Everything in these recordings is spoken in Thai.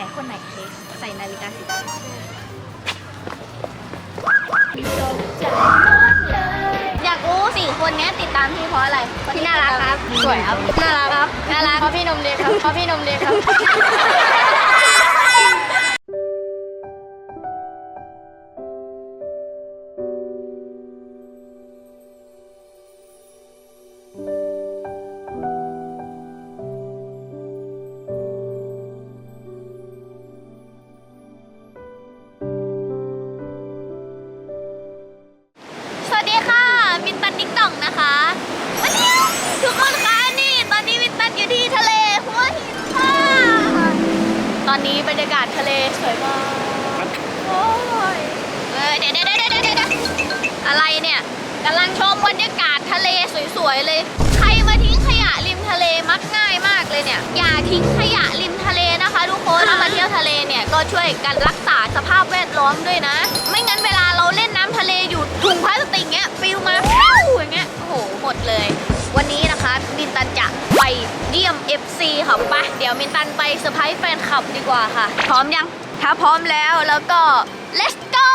ไหนคนไหนเค้กใส่นาฬิกาสีดำอยากรู้สี่คนเนี้ยติดตามพี่เพราะอะไรพี่น่ารักครับ สวยครับ น่ารักครับ น่ารักเพราะพี่นมเด็กครับ เพราะพี่นมเด็กครับ ตอนนี้บรรยากาศทะเลสวยมากโอ้ยเออเดี๋ยวเดี๋ยวเดี๋ยวเดี๋ยวเดี๋ยวอะไรเนี่ยกำลังชมบรรยากาศทะเลสวยๆเลย ใครมาทิ้งขยะริมทะเลมักง่ายมากเลยเนี่ย อย่าทิ้งขยะริมทะเลนะคะทุกคนถ้ามาเที่ยวทะเลเนี่ยก็ช่วยกันรักษาสภาพแวดล้อมด้วยนะ ไม่งั้นเวลาเราเล่นน้ำทะเลอยู่ถุงพลาสติกเงี้ยปลิวมา เยี่ยม FC ค่ะไปะเดี๋ยวมินตันไปเซอร์ไพรส์แฟนคลับดีกว่าค่ะ พร้อมยัง ถ้าพร้อมแล้วแล้วก็ let's go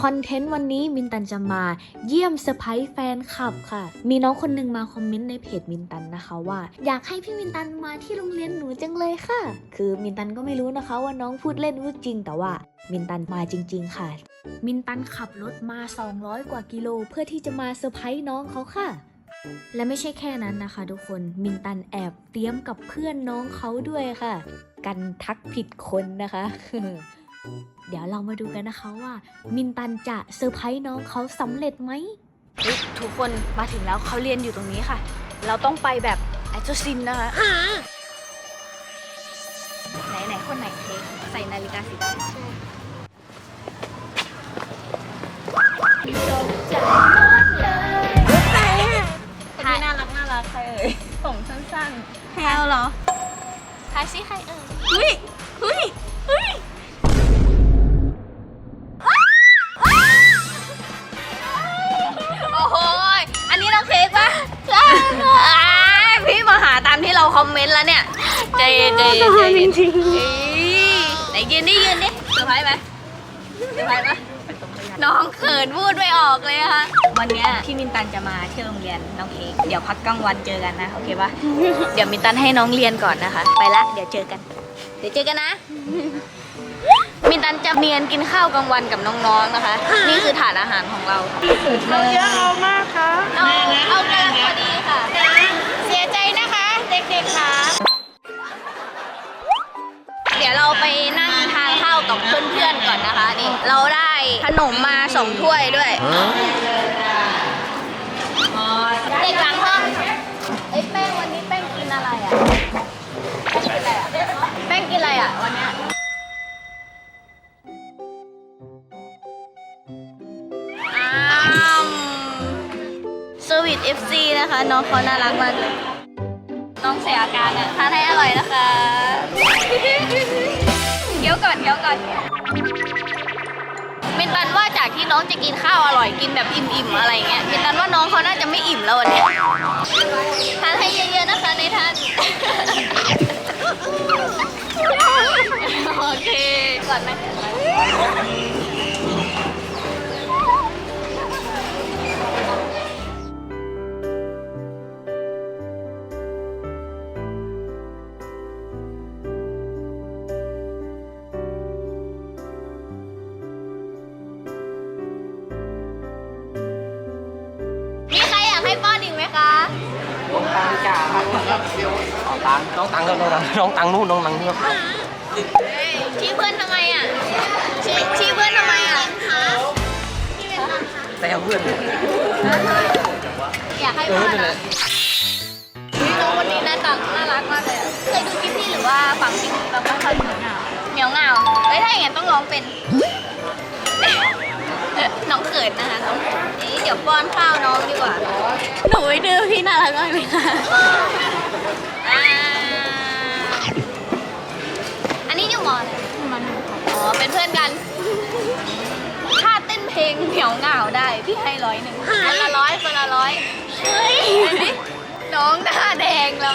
คอนเทนต์วันนี้มินตันจะมาเยี่ยมเซอร์ไพรส์แฟนคลับค่ะ มีน้องคนหนึ่งมาคอมเมนต์ในเพจมินตันนะคะว่า อยากให้พี่มินตันมาที่โรงเรียนหนูจังเลยค่ะ คือมินตันก็ไม่รู้นะคะว่าน้องพูดเล่นพูดจริง แต่ว่ามินตันมาจริง ๆ ค่ะ มินตันขับรถมา 200 กว่ากิโล เพื่อที่จะมาเซอร์ไพรส์น้องเขาค่ะ และไม่ใช่แค่นั้นนะคะ ทุกคนมินตันแอบเตรียมกับเพื่อนน้องเขาด้วยค่ะ กันทักผิดคนนะคะ เดี๋ยวเรามาดูกันนะคะว่า มินตันจะเซอร์ไพรส์น้องเขาสำเร็จไหมทุกคนมาถึงแล้วเขาเรียนอยู่ตรงนี้ค่ะ เราต้องไปแบบไอโจซินนะคะไหนไหนคนไหนเค้กใส่นาฬิกาสีดำถ่า รเอ่ยผมสั้นๆแพลวเหรอทายซิใครเอ่ยเฮ้ยเฮ้ยเฮ้ยโอ้โหยอันนี้น้องเค้กปะใช่พี่มาหาตามที่เราคอมเมนต์แล้วเนี่ย ใจเย็นใจเย็นใจเย็นจริงไหนยืนดิยืนดิเซอร์ไพรส์ไหมเซอร์ไพรส์ปะน้องเขินพูดไม่ออกเลยอะค่ะ วันเนี้ยพี่มินตันจะมาเที่ยวโรงเรียนน้องเค้กเดี๋ยวพักกลางวันเจอกันนะโอเคปะ เดี๋ยวมินตันให้น้องเรียนก่อนนะคะ ไปละเดี๋ยวเจอกัน เดี๋ยวเจอกันนะ มินตันจะเนียนกินข้าวกลางวันกับน้องๆนะคะ นี่คือถาดอาหารของเราค่ะเอาเยอะเอามากค่ะเอาเอากลางพอดีค่ะ เสียใจนะคะ เด็กๆค่ะเดี๋ยวเราไปนั่งทานข้าวกับเพื่อนๆก่อนนะคะนี่เราได้ ขนมมาสองถ้วยด้วยเด็กหลังห้องไอ้ยแป้งวันนี้แป้งกินอะไรอะ แป้งกินอะไรอะ วันเนี้ยอ้าวเซอร์วิส FC นะคะ น้องเขาน่ารักมากเลย น้องเสียอาการอะทานให้อร่อยนะคะเคี้ยวก่อนเคี้ยวก่อน มินตันว่าจากที่น้องจะกินข้าวอร่อยกินแบบอิ่มๆอะไรเงี้ยมินตันว่าน้องเขาน่าจะไม่อิ่มแล้ววันนี้ทานให้เยอะๆนะคะในท่าน ตังจ่าครับตังน้องตังครับน้องตังน้องตังนู่นน้องตังนี่ครับชี้เพื่อนทำไมอะชี้ชี้เพื่อนทำไมอะแต่เพื่อนอยากให้เพื่อนนะน้องคนนี้น้าตาน่ารักมากเลยเคยดูคลิปพี่หรือว่าฟังคลิปพี่บ้างไหมคะเหมียวเหงาเหมียวเหงาเฮ้ยถ้าอย่างนั้นต้องร้องเป็น น้องเขินนะคะน้องนี่เดี๋ยวป้อนข้าวน้องดีกว่า หนูไปดื้อพี่น่ารักมากเลยค่ะอ่าอันนี้อยู่มออะไรมันอ๋อ เป็นเพื่อนกัน ถ้าเต้นเพลงเหมียวเหงาได้ พี่ให้ร้อยหนึ่งคนละร้อยคนละร้อยเฮ้ยเห็นไหมน้องหน้าแดงแล้ว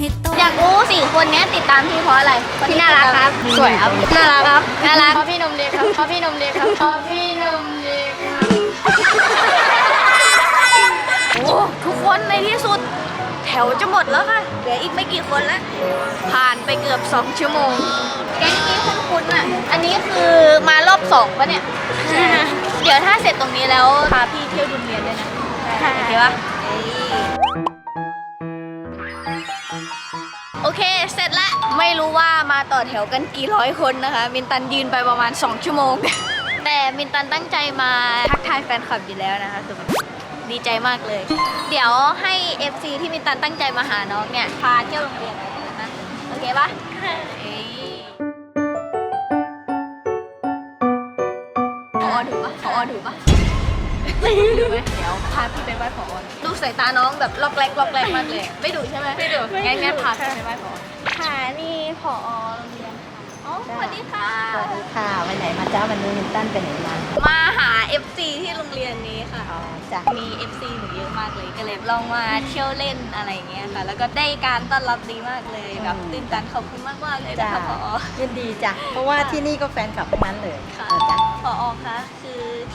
ให้ตกอยากรู้สี่คนเนี้ยติดตามพี่เพราะอะไรพี่น่ารักครับ สวยครับ น่ารักครับ น่ารักเพราะพี่นมเด็กครับเพราะพี่นมเด็กครับเพราะพี่นมเด็กครับโอ้ทุกคนในที่สุด แถวจะหมดแล้วค่ะ เหลืออีกไม่กี่คนแล้ว ผ่านไปเกือบ 2 ชั่วโมง แก๊งนี้คุ้นๆอะ อันนี้คือมารอบสองปะเนี่ย เดี๋ยวถ้าเสร็จตรงนี้แล้วพาพี่เที่ยวดุนเรียนด้วยนะโอเคปะ เค เสร็จแล้ว ไม่รู้ว่ามาต่อแถวกันกี่ร้อยคนนะคะ มินตันยืนไปประมาณ 2 ชั่วโมง แต่มินตันตั้งใจมาทักทายแฟนคลับอยู่แล้วนะคะคือแบบดีใจมากเลย เดี๋ยวให้ FC ที่มินตันตั้งใจมาหาน้องเนี่ย พาเที่ยวโรงเรียนนะโอเคปะเอ้ยพอถูกปะพอถูกปะดูไหม เดี๋ยวพาพี่ไปไหว้พอดูสายตาน้องแบบล็อกแรกล็อกแรกมากเลย ไม่ดูใช่ไหมไม่ดูงั้นงั้นพาพี่ไปไหว้พอค่ะนี่พอโรงเรียนค่ะอ๋อสวัสดีค่ะ สวัสดีค่ะไปไหนมาจ้าวันนี้มินตันไปไหนมา มาหา FC ที่โรงเรียนนี้ค่ะอ๋อจ้ะมี FC หนูเยอะมากเลยก็เลยลองมาเที่ยวเล่นอะไรอย่างเงี้ยค่ะ แล้วก็ได้การต้อนรับดีมากเลยแบบตื่นตันขอบคุณมากมากๆเลยนะคะพอยินดีจ้ะเพราะว่าที่นี่ก็แฟนคลับทั้งนั้นเลยค่ะเออจ้ะพอคะคือ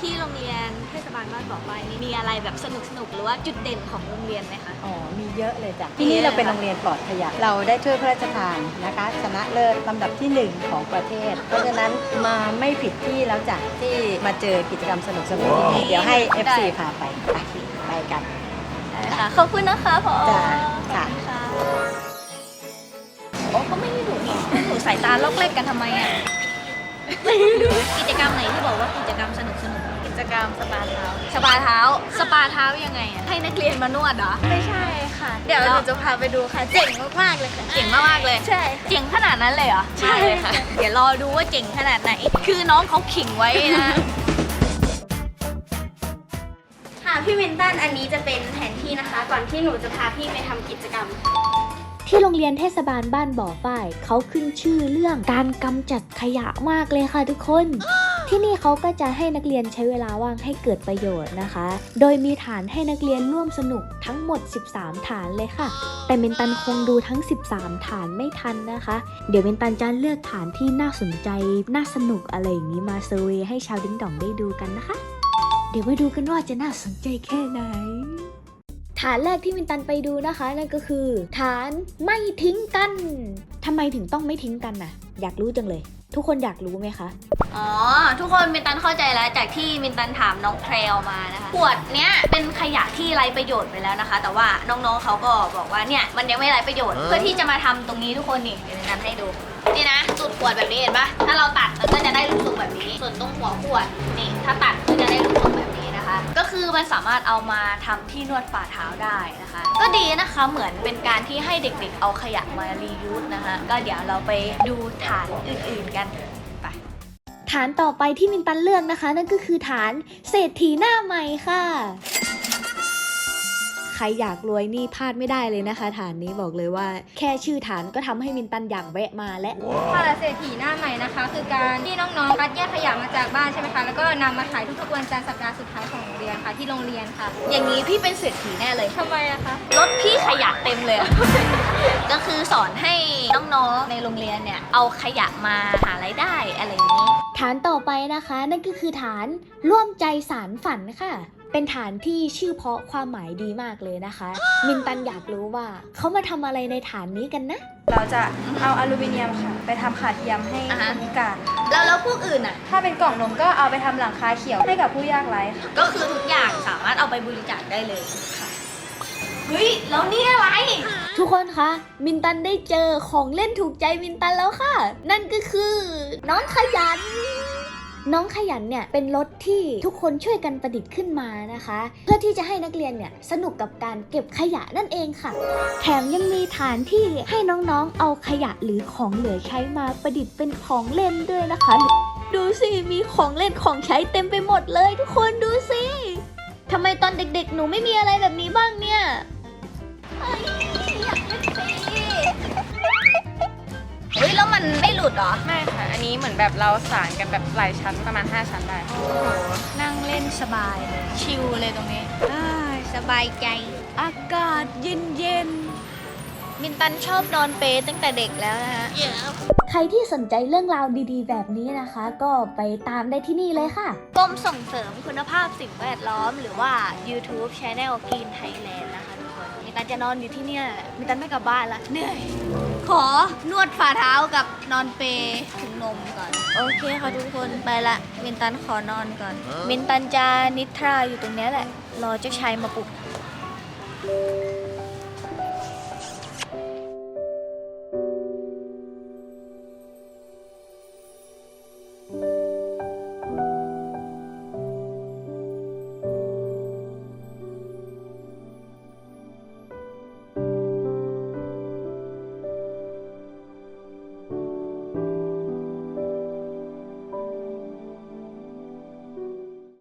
ที่โรงเรียนเทศบาลบ้านบ่อไฟนี่มีอะไรแบบสนุกสนุกๆหรือว่าจุดเด่นของโรงเรียนไหมคะ อ๋อ มีเยอะเลยจ้ะ ที่นี่เราเป็นโรงเรียนปลอดขยะ เราได้ถ้วยพระราชทานนะคะ ชนะเลิศลำดับที่หนึ่งของประเทศ เพราะฉะนั้นมาไม่ผิดที่แล้วจ้ะที่มาเจอกิจกรรมสนุกสนุกๆที่นี่เดี๋ยวให้ FC พาไปไปไปกัน ได้ค่ะขอบคุณนะคะพอจ้ะขอบค่ะณโอ้ก็ไม่ได้ดุนี่หนูสายตาลอกแรกกันทำไมอะ กิจกรรมไหนที่บอกว่ากิจกรรมสนุกสนุกๆ กิจกรรมสปาเท้า สปาเท้า สปาเท้ายังไงอะให้นักเรียนมานวดเหรอ ไม่ใช่ค่ะ เดี๋ยวหนูจะพาไปดูค่ะ เจ๋งมากๆเลยค่ะ เจ๋งมากๆเลย ใช่ เจ๋งขนาดนั้นเลยเหรอใช่เลยค่ะ เดี๋ยวรอดูว่าเจ๋งขนาดไหน คือน้องเขาขิงไว้นะ ค่ะพี่วินตันอันนี้จะเป็นแผนที่นะคะ ก่อนที่หนูจะพาพี่ไปทำกิจกรรม ที่โรงเรียนเทศบาลบ้านบ่อฝ้ายเขาขึ้นชื่อเรื่องการกำจัดขยะมากเลยค่ะทุกคน ที่นี่เขาก็จะให้นักเรียนใช้เวลาว่างให้เกิดประโยชน์นะคะ โดยมีฐานให้นักเรียนร่วมสนุกทั้งหมด 13 ฐานเลยค่ะ แต่เมนตันคงดูทั้ง 13 ฐานไม่ทันนะคะ เดี๋ยวเมนตันจะเลือกฐานที่น่าสนใจ น่าสนุกอะไรอย่างนี้มาเซอร์เวยให้ชาวดิ้งดองได้ดูกันนะคะ เดี๋ยวมาดูกันว่าจะน่าสนใจแค่ไหน ฐานแรกที่มินตันไปดูนะคะ นั่นก็คือ ฐานไม่ทิ้งกัน ทำไมถึงต้องไม่ทิ้งกันน่ะ อยากรู้จังเลย ทุกคนอยากรู้ไหมคะ อ๋อ ทุกคนมินตันเข้าใจแล้วจากที่มินตันถามน้องแพรวมานะคะขวดเนี้ยเป็นขยะที่ไร้ประโยชน์ไปแล้วนะคะ แต่ว่าน้องๆเขาก็บอกว่าเนี่ยมันยังไม่ไร้ประโยชน์ เพื่อที่จะมาทำตรงนี้ทุกคนนี่เดี๋ยวมินตันให้ดู นี่นะสูตรขวดแบบนี้เห็นปะถ้าเราตัดมันก็จะได้ลูกทรงแบบนี้ ส่วนตรงหัวขวดนี่ถ้าตัด คือมันสามารถเอามาทำที่นวดฝ่าเท้าได้นะคะ ก็ดีนะคะเหมือนเป็นการที่ให้เด็กๆ เอาขยะมารียูสนะคะ ก็เดี๋ยวเราไปดูฐานอื่นๆกันไป ฐานต่อไปที่มินตันเลือกนะคะ นั่นก็คือฐานเศรษฐีหน้าใหม่ค่ะ รอยากรวยนี่พลาดไม่ได้เลยนะคะ ฐานนี้บอกเลยว่า แค่ชื่อฐานก็ทำให้มินตันอยากแวะมาและค่ะและเศรษฐีหน้าใหม่นะคะ คือการที่น้องๆคัดแยกขยะมาจากบ้านใช่ไหมคะแล้วก็นำมาขายทุกๆวันจันทร์สัปดาห์สุดท้ายของโรงเรียนค่ะที่โรงเรียนค่ะ อย่างนี้พี่เป็นเศรษฐีแน่เลยทำไมอะคะรถพี่ขยะเต็มเลยอะก็คือสอนให้น้องๆในโรงเรียนเนี่ยเอาขยะมาหารายได้อะไรอย่างนี้ ฐานต่อไปนะคะ นั่นก็คือฐานร่วมใจสารฝันค่ะ เป็นฐานที่ชื่อเพราะความหมายดีมากเลยนะคะ มินตันอยากรู้ว่าเขามาทำอะไรในฐานนี้กันนะ เราจะเอาอลูมิเนียมค่ะ ไปทำขาเทียมให้อ่าฮะคนพิการ แล้วแล้วพวกอื่นอะ ถ้าเป็นกล่องนมก็เอาไปทำหลังคาเขียวให้กับผู้ยากไร้ค่ะก็คือทุกอย่างสามารถเอาไปบริจาคได้เลยค่ะเฮ้ยแล้วนี่อะไร ทุกคนคะ มินตันได้เจอของเล่นถูกใจมินตันแล้วค่ะ นั่นก็คือ น้องขยัน น้องขยันเนี่ยเป็นรถที่ทุกคนช่วยกันประดิษฐ์ขึ้นมานะคะ เพื่อที่จะให้นักเรียนเนี่ยสนุกกับการเก็บขยะนั่นเองค่ะ แถมยังมีฐานที่ให้น้องๆเอาขยะหรือของเหลือใช้มาประดิษฐ์เป็นของเล่นด้วยนะคะ ดูสิมีของเล่นของใช้เต็มไปหมดเลยทุกคนดูสิทำไมตอนเด็กๆ หนูไม่มีอะไรแบบนี้บ้างเนี่ยอยากเป็นเมันไม่หลุดเหรอ ไม่ค่ะ อันนี้เหมือนแบบเราสารกันแบบหลายชั้นประมาณ 5 ชั้นได้นั่งเล่นสบายเลย ชิลเลยตรงนี้สบายใจ อากาศเย็นเย็นๆมินตันชอบนอนเปรย์ตั้งแต่เด็กแล้วนะฮะ ใครที่สนใจเรื่องราวดีๆ แบบนี้นะคะ ก็ไปตามได้ที่นี่เลยค่ะ กรมส่งเสริมคุณภาพสิ่งแวดล้อม หรือว่า YouTube Channel Green Thailand นะคะทุกคน มินตันจะนอนอยู่ที่เนี่ยมินตันไม่กลับบ้านละเหนื่อย ขอนวดฝ่าเท้ากับนอนเปรย์ถึงนมก่อน โอเคค่ะทุกคนไปละมินตันขอนอนก่อน มินตันจะนิทราอยู่ตรงเนี้ยแหละ รอเจ้าชายมาปลุก